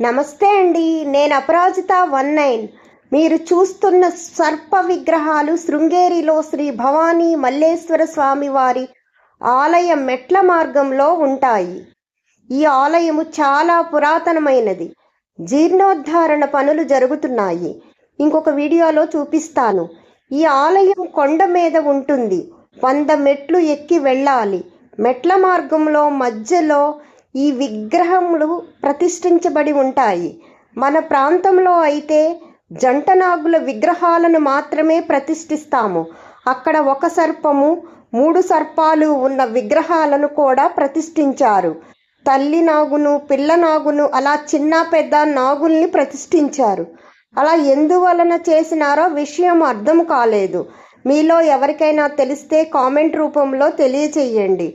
నమస్తే అండి నేను అపరాజిత వన్ నైన్. మీరు చూస్తున్న సర్ప విగ్రహాలు శృంగేరిలో శ్రీ భవానీ మల్లేశ్వర స్వామి వారి ఆలయ మెట్ల మార్గంలో ఉంటాయి. ఈ ఆలయము చాలా పురాతనమైనది. జీర్ణోద్ధారణ పనులు జరుగుతున్నాయి. ఇంకొక వీడియోలో చూపిస్తాను. ఈ ఆలయం కొండ మీద ఉంటుంది. వంద మెట్లు ఎక్కి వెళ్ళాలి. మెట్ల మార్గంలో మధ్యలో ఈ విగ్రహములు ప్రతిష్ఠించబడి ఉంటాయి. మన ప్రాంతంలో అయితే జంట నాగుల విగ్రహాలను మాత్రమే ప్రతిష్ఠిస్తాము. అక్కడ ఒక సర్పము మూడు సర్పాలు ఉన్న విగ్రహాలను కూడా ప్రతిష్ఠించారు. తల్లి నాగును పిల్ల నాగును అలా చిన్న పెద్ద నాగుల్ని ప్రతిష్ఠించారు. అలా ఎందువలన చేసినారో విషయం అర్థం కాలేదు. మీలో ఎవరికైనా తెలిస్తే కామెంట్ రూపంలో తెలియచేయండి.